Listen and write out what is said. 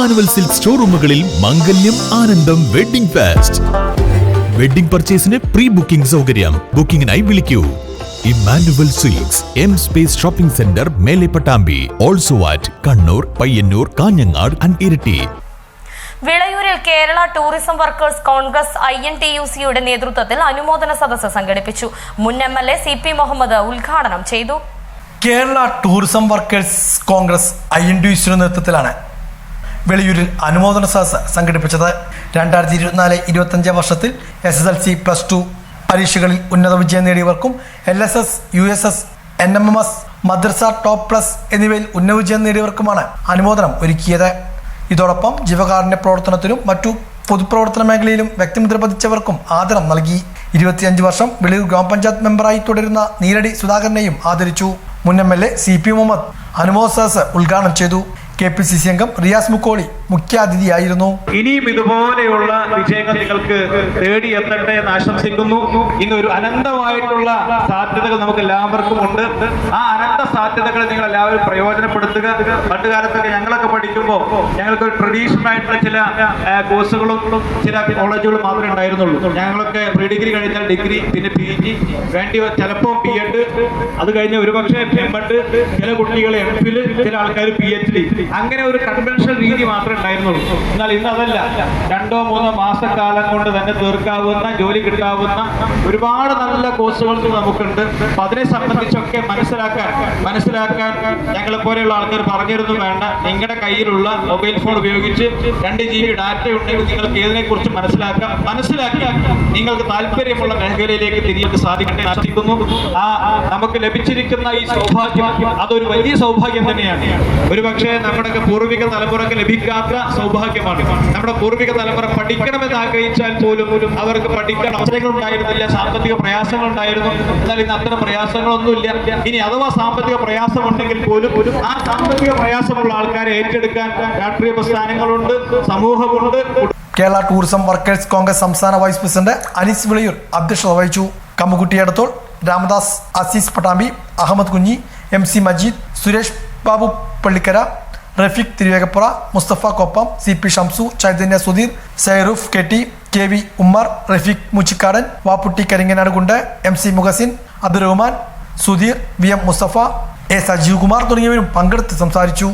Emmanuel silk ഷോറൂമുകളിൽ മംഗല്യം ആനന്ദം wedding fast. Wedding പർച്ചേസിന് പ്രീ ബുക്കിംഗ് സൗകര്യം. ബുക്കിംഗിനായി വിളിക്കൂ. Immanuel silks M space shopping centre Mele Pattambi. Also at Kannur Payyanur Kanhangad and Iritty. വിളയൂരിൽ Kerala tourism workers congress I N T U സിയുടെ നേതൃത്വത്തിൽ അനുമോദന സദസ്സ് സംഘടിപ്പിച്ചു. മുൻ M L A C P Muhammad ഉദ്ഘാടനം ചെയ്തു. Kerala tourism workers congress I N T U സിയുടെ നേതൃത്വത്തിലാണ് വെളിയൂരിൽ അനുമോദന സദസ് സംഘടിപ്പിച്ചത്. രണ്ടായിരത്തി ഇരുപത്തിനാല് ഇരുപത്തഞ്ച് വർഷത്തിൽ S S L C plus two പരീക്ഷകളിൽ ഉന്നത വിജയം നേടിയവർക്കും L S S U S S N M M S മദ്രസ ടോപ്പ് പ്ലസ് എന്നിവയിൽ ഉന്നത വിജയം നേടിയവർക്കുമാണ് അനുമോദനം ഒരുക്കിയത്. ഇതോടൊപ്പം ജീവകാരുണ്യ പ്രവർത്തനത്തിലും മറ്റു പൊതുപ്രവർത്തന മേഖലയിലും വ്യക്തിമുദ്ര പതിച്ചവർക്കും ആദരം നൽകി. ഇരുപത്തിയഞ്ച് വർഷം വെളിയൂർ ഗ്രാമപഞ്ചായത്ത് മെമ്പറായി തുടരുന്ന നീരടി സുധാകരനെയും ആദരിച്ചു. മുൻ M L A C P Muhammad അനുമോദ സദസ് ഉദ്ഘാടനം ചെയ്തു. കെ പി സി സി അംഗം റിയാസ് മുക്കോളി. മുഖ്യാതിഥിയായിരുന്നു. ഇനിയും ഇതുപോലെയുള്ള വിജയങ്ങൾ നിങ്ങൾക്ക് തേടിയെത്തട്ടെ എന്ന് ആശംസിക്കുന്നു. ഇന്ന് ഒരു അനന്തമായിട്ടുള്ള സാധ്യതകൾ നമുക്ക് എല്ലാവർക്കും ഉണ്ട്. ആ അനന്ത സാധ്യതകൾ നിങ്ങൾ എല്ലാവരും പ്രയോജനപ്പെടുത്തുക. പണ്ട് കാലത്തൊക്കെ ഞങ്ങളൊക്കെ പഠിക്കുമ്പോൾ ഞങ്ങൾക്ക് ഒരു ട്രഡീഷണൽ ആയിട്ടുള്ള ചില കോഴ്സുകളും ചില കോളേജുകളും മാത്രമേ ഉണ്ടായിരുന്നുള്ളൂ. ഞങ്ങളൊക്കെ പ്രീ ഡിഗ്രി കഴിഞ്ഞാൽ ഡിഗ്രി പിന്നെ പി ജി. വേണ്ടി ചിലപ്പോൾ പി എഡ്. അത് കഴിഞ്ഞ് ഒരുപക്ഷെ എം ചില കുട്ടികൾ എം ചില ആൾക്കാർ പി എച്ച് ഡി. അങ്ങനെ ഒരു കൺവെൻഷണൽ രീതി മാത്രമേ ഉണ്ടായിരുന്നുള്ളൂ. എന്നാൽ ഇന്ന് അതല്ല. രണ്ടോ മൂന്നോ മാസക്കാലം കൊണ്ട് തന്നെ തീർക്കാവുന്ന ജോലി കിട്ടാവുന്ന ഒരുപാട് നല്ല കോഴ്സുകൾ നമുക്കുണ്ട്. അപ്പൊ അതിനെ സംബന്ധിച്ചൊക്കെ മനസ്സിലാക്കാൻ മനസ്സിലാക്കാൻ ഞങ്ങളെ പോലെയുള്ള ആൾക്കാർ പറഞ്ഞിരുന്നു വേണ്ട. നിങ്ങളുടെ കയ്യിലുള്ള മൊബൈൽ ഫോൺ ഉപയോഗിച്ച് രണ്ട് ജി ബി ഡാറ്റ ഉണ്ടെങ്കിൽ നിങ്ങൾക്ക് ഏതിനെ കുറിച്ച് മനസ്സിലാക്കാം? മനസ്സിലാക്കി നിങ്ങൾക്ക് താല്പര്യമുള്ള മേഖലയിലേക്ക് തിരിയാൻ സാധിക്കട്ടെ ആശിക്കുന്നു. ആ നമുക്ക് ലഭിച്ചിരിക്കുന്ന ഈ സൗഭാഗ്യം അതൊരു വലിയ സൗഭാഗ്യം തന്നെയാണ്. ഒരുപക്ഷെ നമ്മുടെയൊക്കെ പൂർവിക തലമുറയ്ക്ക് ലഭിക്കാത്ത സൗഭാഗ്യമാണ്. നമ്മുടെ പൂർവിക തലമുറ പഠിക്കണമെന്ന് ആഗ്രഹിച്ചാൽ പോലും അവർക്ക് പഠിക്കാൻ അവസരങ്ങൾ ഉണ്ടായിരുന്നില്ല സാമ്പത്തിക പ്രയാസങ്ങൾ ഉണ്ടായിരുന്നു. എന്നാൽ ഇന്ന് അത്തരം പ്രയാസങ്ങളൊന്നുമില്ല. ഇനി അഥവാ സാമ്പത്തിക പ്രയാസം ഉണ്ടെങ്കിൽ പോലും ആ സാമ്പത്തിക പ്രയാസമുള്ള ആൾക്കാരെ ഏറ്റെടുക്കാൻ രാഷ്ട്രീയ പ്രസ്ഥാനങ്ങളുണ്ട് സമൂഹമുണ്ട്. കേരള ടൂറിസം വർക്കേഴ്സ് കോൺഗ്രസ് സംസ്ഥാന വൈസ് പ്രസിഡന്റ് അനീസ് വിളയൂർ അധ്യക്ഷത വഹിച്ചു. കമ്മുകുട്ടിയടത്തോൾ Ramadas Azeez Pattambi Ahammed Kunhi M C Majeed Suresh Babu Pallikkara Rafeeq Thiruvegappura Musthafa Koppam C P Shamsu Chaithanya Sudheer Sairoof K T K V Ummer Rafeeq Muchikkadan Vapputty Karinganad Kundu M C Muhsin Abdurahman Sudheer V M Musthafa A Sajeev Kumar തുടങ്ങിയവരും പങ്കെടുത്ത് സംസാരിച്ചു.